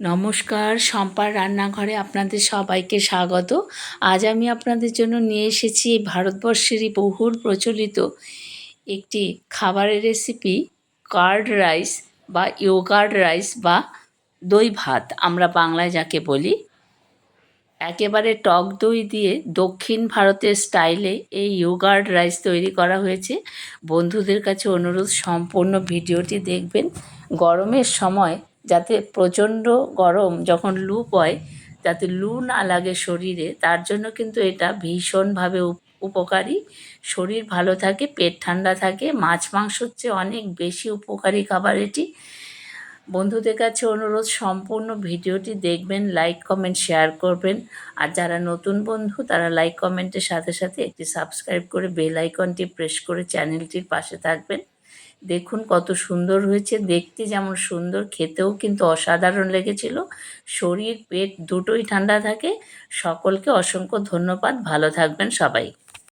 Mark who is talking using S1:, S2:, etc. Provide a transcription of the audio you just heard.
S1: নমস্কার, শম্পার রান্নাঘরে আপনাদের সবাইকে স্বাগত। আজ আমি আপনাদের জন্য নিয়ে এসেছি ভারতবর্ষেরই বহুল প্রচলিত একটি খাবারের রেসিপি কার্ড রাইস বা ইয়োগার্ড রাইস বা দই ভাত, আমরা বাংলায় যাকে বলি। একেবারে টক দই দিয়ে দক্ষিণ ভারতের স্টাইলে এই ইয়োগার্ড রাইস তৈরি করা হয়েছে। বন্ধুদের কাছে অনুরোধ, সম্পূর্ণ ভিডিওটি দেখবেন। গরমের সময় যাতে প্রচণ্ড গরম যখন লু পয়, যাতে লু না লাগে শরীরে, তার জন্য কিন্তু এটা ভীষণভাবে উপ- উপকারী। শরীর ভালো থাকে, পেট ঠান্ডা থাকে, মাছ মাংসর চেয়ে অনেক বেশি উপকারী খাবার এটি। বন্ধুদের কাছে অনুরোধ, সম্পূর্ণ ভিডিওটি দেখবেন, লাইক, কমেন্ট, শেয়ার করবেন। আর যারা নতুন বন্ধু, তারা লাইক, কমেন্টের সাথে সাথে একটি সাবস্ক্রাইব করে বেল আইকনটি প্রেস করে চ্যানেলটির পাশে থাকবেন। দেখুন কত সুন্দর হয়েছে। দেখতে যেমন সুন্দর, খেতেও কিন্তু অসাধারণ লেগেছিল। শরীর, পেট দুটোই ঠান্ডা থাকে। সকলকে অসংখ্য ধন্যবাদ। ভালো থাকবেন সবাই।